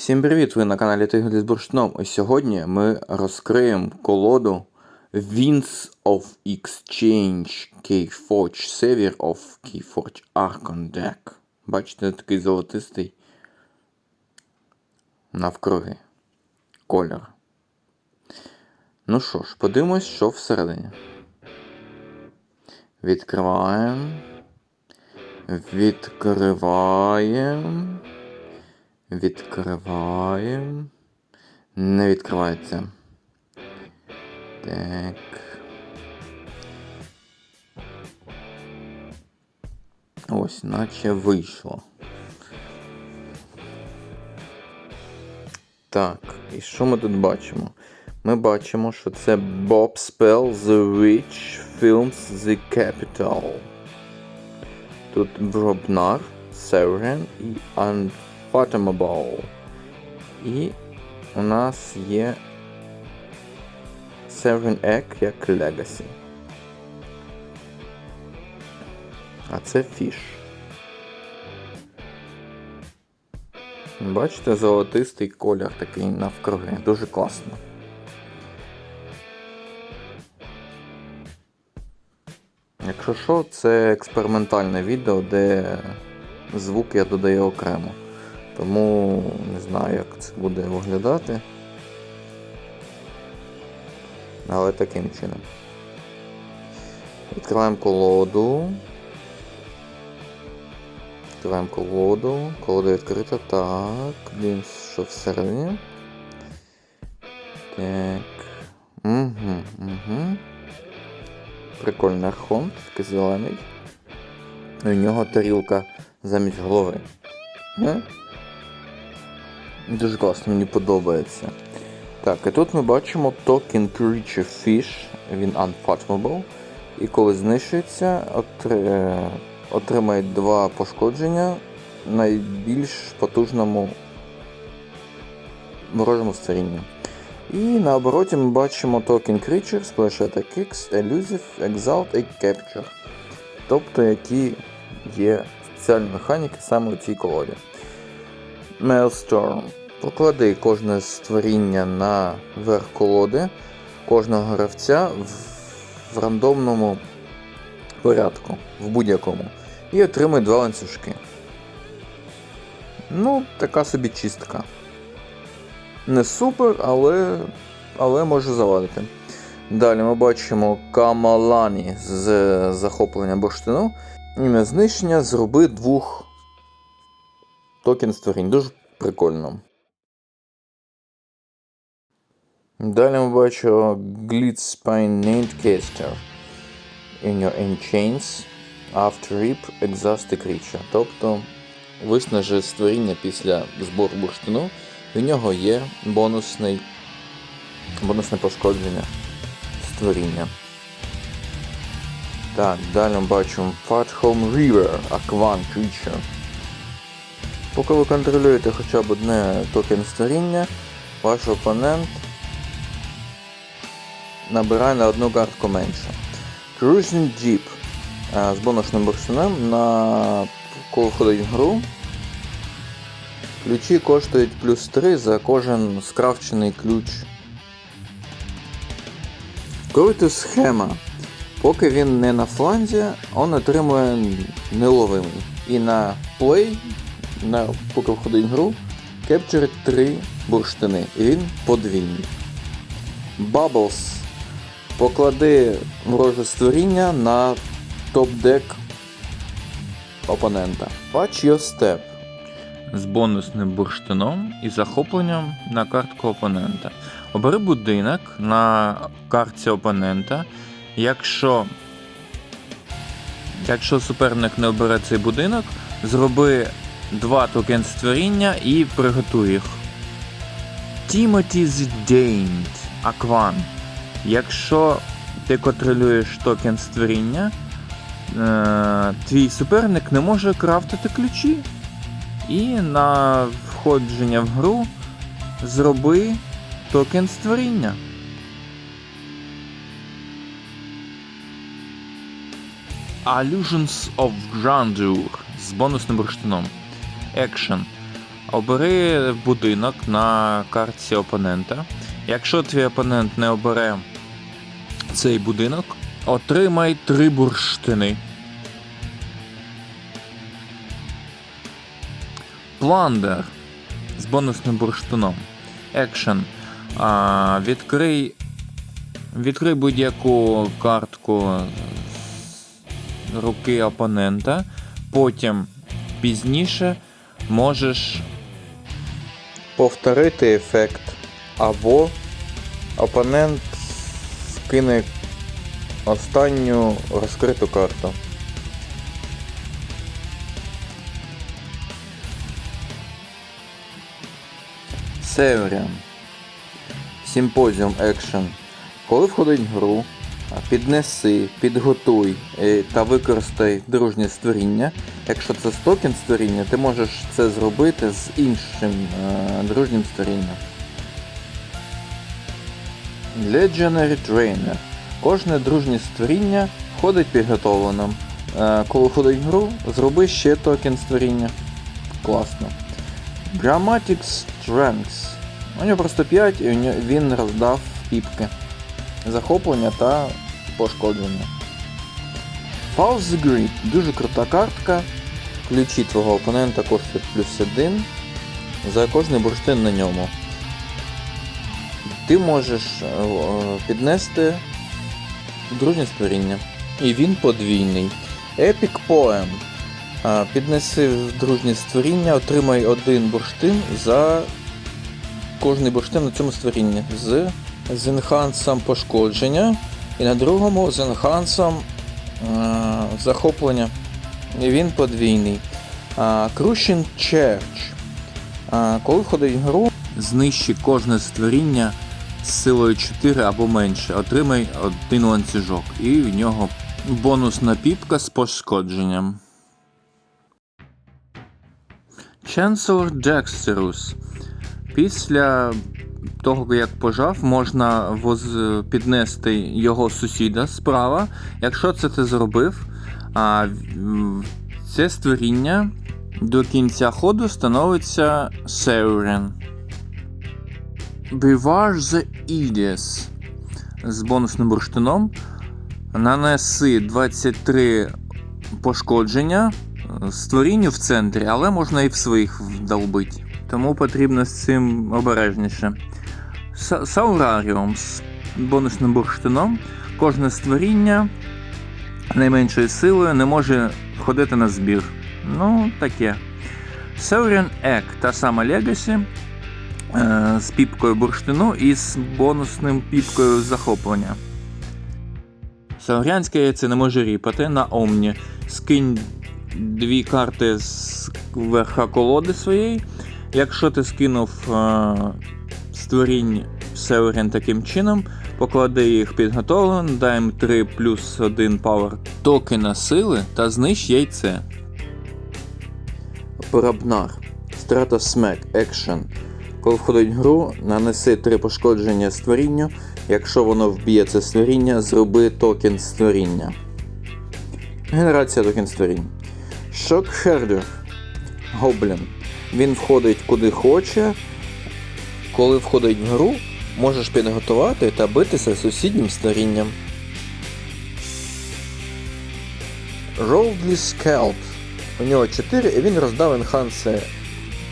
Всім привіт! Ви на каналі Тигр з Бурштином. І сьогодні ми розкриємо колоду Winds of Exchange Keyforge Savior of Keyforge Archon Deck. Бачите, такий золотистий навкруги. Колір. Ну що ж, подивимось, що всередині. Відкриваємо. Відкриваємо. Відкриваємо. Не відкривається. Так. Ось, наче вийшло. Так, і що ми тут бачимо? Ми бачимо, що це Bob Spell The Witch Films The Capital. Тут Бробнар, Севрен і Unfathomable. І у нас є Seven Egg як Legacy. А це фіш. Бачите, золотистий колір такий навкруги. Дуже класно. Якщо що, це експериментальне відео, де звук я додаю окремо. Тому не знаю, як це буде виглядати. Але таким чином. Відкриваємо колоду. Відкриваємо колоду. Колода відкрита. Так. Дивимось, що всередині. Так. Угу, угу. Прикольний архон, такий зелений. У нього тарілка замість голови. Дуже класно, мені подобається. Так, і тут ми бачимо Token Creature Fish, він Unfathomable. І коли знищується, е, отримає два пошкодження найбільш потужному ворожому створінню. І на обороті ми бачимо Token Creature, Splash Attack X, Elusive, Exalt і Capture. Тобто, які є спеціальні механіки саме у цій колоді. Maelstrom. Поклади кожне створіння на верх колоди кожного гравця в, в рандомному порядку, в будь-якому. І отримай два ланцюжки. Ну, така собі чистка. Не супер, але, але може завадити. Далі ми бачимо Камалані з захоплення бурштину. Ім'я знищення зроби двох токен створінь. Дуже прикольно. Далі ми бачимо Glitz Spine Named Caster. In your Enchains After Rip Exhaust Creature. Тобто виснажи створіння після збору бурштину. В нього є бонусний, бонусне пошкодження створіння. Так, далі ми бачимо Fat Home River Aquan Creature. Поки ви контролюєте хоча б одне токен створіння, ваш опонент набирає на одну картку менше. Cruising Jeep е, з бонусним бурштином на коли входить в гру. Ключі коштують плюс 3 за кожен скрафчений ключ. Коли схема. Поки він не на фланзі, він отримує неловимий. І на плей, на, поки входить гру, кепчурить 3 бурштини. І він подвійний. Bubbles. Поклади вороже створіння на топ-дек опонента. Watch your step. З бонусним бурштином і захопленням на картку опонента. Обери будинок на картці опонента. Якщо, якщо суперник не обере цей будинок, зроби два токен створіння і приготуй їх. Timothy's Dained Акван. Якщо ти контролюєш токен створіння, е, твій суперник не може крафтити ключі. І на входження в гру зроби токен створіння. Allusions of Grandeur з бонусним бурштином. Action. Обери будинок на картці опонента. Якщо твій опонент не обере цей будинок, отримай три бурштини. Пландер з бонусним бурштином. Екшен. Відкрий, відкрий будь-яку картку з руки опонента. Потім пізніше можеш повторити ефект. Або опонент скине останню розкриту карту. Северіан. Симпозіум екшен. Коли входить в гру, піднеси, підготуй е, та використай дружнє створіння. Якщо це токен створіння, ти можеш це зробити з іншим е, дружнім створінням. Legendary Trainer. Кожне дружнє створіння входить підготовленим. Е, коли входить в гру, зроби ще токен створіння. Класно. Dramatic Strengths. У нього просто 5 і він роздав піпки. Захоплення та пошкодження. Pulse the Grid. Дуже крута картка. Ключі твого опонента коштують плюс 1 за кожний бурштин на ньому. Ти можеш е, піднести дружнє створіння. І він подвійний. Epic Poem. Піднеси дружнє створіння, отримай один бурштин за кожний бурштин на цьому створінні. З, з енхансом пошкодження. І на другому з енхансом е, захоплення. І він подвійний. Church. Е, коли входить в гру, знищи кожне створіння з силою 4 або менше. Отримай один ланцюжок. І в нього бонусна піпка з пошкодженням. Chancellor Dexterus. Після того, як пожав, можна піднести його сусіда справа. Якщо це ти зробив, це створіння до кінця ходу становиться Сеурен. Beware the Aegis з бонусним бурштином. Нанеси 23 пошкодження створінню в центрі, але можна і в своїх вдолбити. Тому потрібно з цим обережніше. Са- Саураріум з бонусним бурштином. Кожне створіння найменшою силою не може ходити на збір. Ну, таке. Saurian Egg, та сама Legacy е, з піпкою бурштину і з бонусним піпкою захоплення. Саурянське яйце не може ріпати на Омні. Скинь дві карти з верха колоди своєї. Якщо ти скинув е, створінь Северін таким чином, поклади їх підготовлено, дай їм 3 плюс 1 пауер токена сили та знищ яйце. Барабнар. Стратосмек Екшен. Коли входить в гру, нанеси 3 пошкодження створінню. Якщо воно вб'є це створіння, зроби токен створіння. Генерація токен створінь. Шокхердер. Гоблін. Він входить куди хоче. Коли входить в гру, можеш підготувати та битися з сусіднім створінням. Roldly Scalp. У нього 4 і він роздав енханси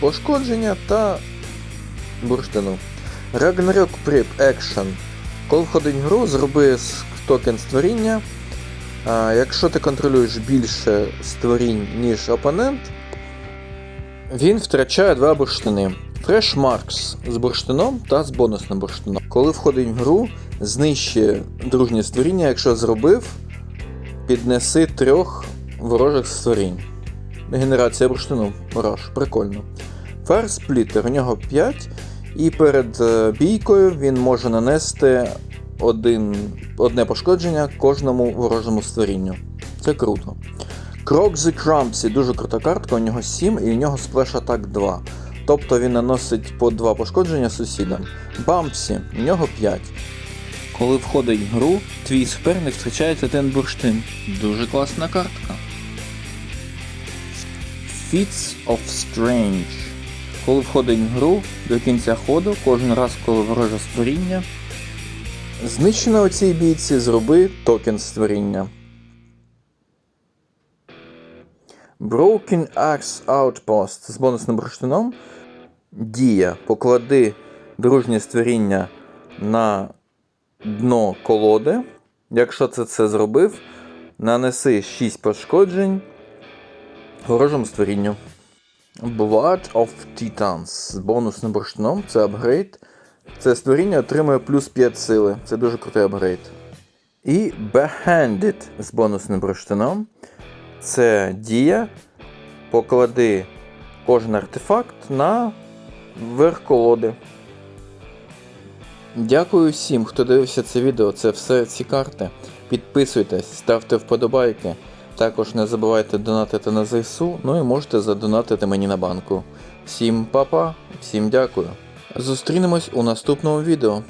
пошкодження та бурштину. Ragnarok Prep Action. Коли входить в гру, зроби токен створіння. А, якщо ти контролюєш більше створінь, ніж опонент, він втрачає два бурштини. Fresh Marks з бурштином та з бонусним бурштином. Коли входить в гру, знищи дружнє створіння, якщо зробив, піднеси трьох ворожих створінь. Генерація бурштину. Раш, прикольно. Fire Splitter, у нього 5, і перед е, бійкою він може нанести один, одне пошкодження кожному ворожому створінню. Це круто. Крок the Crumpsy, дуже крута картка, у нього 7 і у нього сплеш атак 2. Тобто він наносить по 2 пошкодження сусідам. Бампсі, у нього 5. Коли входить в гру, твій суперник втрачає один бурштин. Дуже класна картка. Feats of Strange. Коли входить в гру до кінця ходу, кожен раз, коли вороже створіння. Знищено у цій бійці, зроби токен створіння. Broken Axe Outpost з бонусним бурштином. Дія. Поклади дружнє створіння на дно колоди. Якщо це це зробив, нанеси 6 пошкоджень ворожому створінню. Blood of Titans з бонусним бурштином. Це апгрейд. Це створіння отримує плюс 5 сили. Це дуже крутий апгрейд. І Behanded з бонусним бурштином. Це дія. Поклади кожен артефакт на верх колоди. Дякую всім, хто дивився це відео. Це все ці карти. Підписуйтесь, ставте вподобайки. Також не забувайте донатити на ЗСУ, ну і можете задонатити мені на банку. Всім па-па, всім дякую. Зустрінемось у наступному відео.